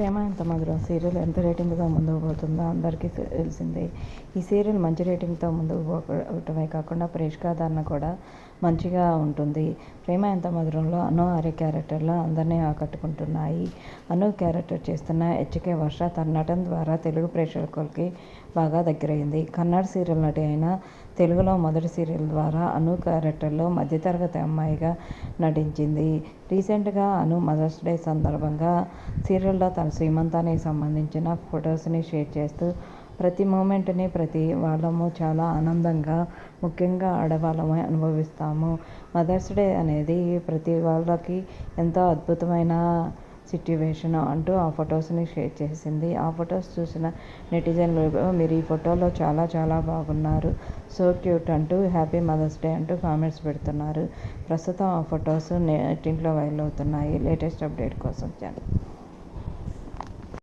ప్రేమ ఎంత మధురం? సీరియల్ ఎంత రేటింగ్తో ముందుకు పోతుందో అందరికీ తెలిసిందే. ఈ సీరియల్ మంచి రేటింగ్తో ముందుకు పోవటమే కాకుండా ప్రేక్షకాదరణ కూడా మంచిగా ఉంటుంది. ప్రేమ ఎంత మధురంలో అను ఆర్య క్యారెక్టర్లో అందరినీ ఆకట్టుకుంటున్నాయి. అను క్యారెక్టర్ చేస్తున్న హెచ్కే వర్ష తన నటన ద్వారా తెలుగు ప్రేక్షకులకి బాగా దగ్గరైంది. కన్నడ సీరియల్ నటి అయిన తెలుగులో మొదటి సీరియల్ ద్వారా అను క్యారెక్టర్లో మధ్యతరగతి అమ్మాయిగా నటించింది. రీసెంట్గా అను మదర్స్ డే సందర్భంగా సీరియల్లో తన శ్రీమంతానికి సంబంధించిన ఫొటోస్ని షేర్ చేస్తూ ప్రతి మూమెంట్ని ప్రతి వాళ్ళము చాలా ఆనందంగా ముఖ్యంగా ఆడవాళ్ళము అనుభవిస్తాము. మదర్స్ డే అనేది ప్రతి వాళ్ళకి ఎంతో అద్భుతమైన సిట్యువేషన్ అంటూ ఆ ఫొటోస్ని షేర్ చేసింది. ఆ ఫొటోస్ చూసిన నెటిజన్లు మీరు ఈ ఫోటోలో చాలా చాలా బాగున్నారు. సో క్యూట్ అంటూ హ్యాపీ మదర్స్ డే అంటూ కామెంట్స్ పెడుతున్నారు. ప్రస్తుతం ఆ ఫొటోస్ నెట్టింట్లో వైరల్ అవుతున్నాయి. లేటెస్ట్ అప్డేట్ కోసం ఛానల్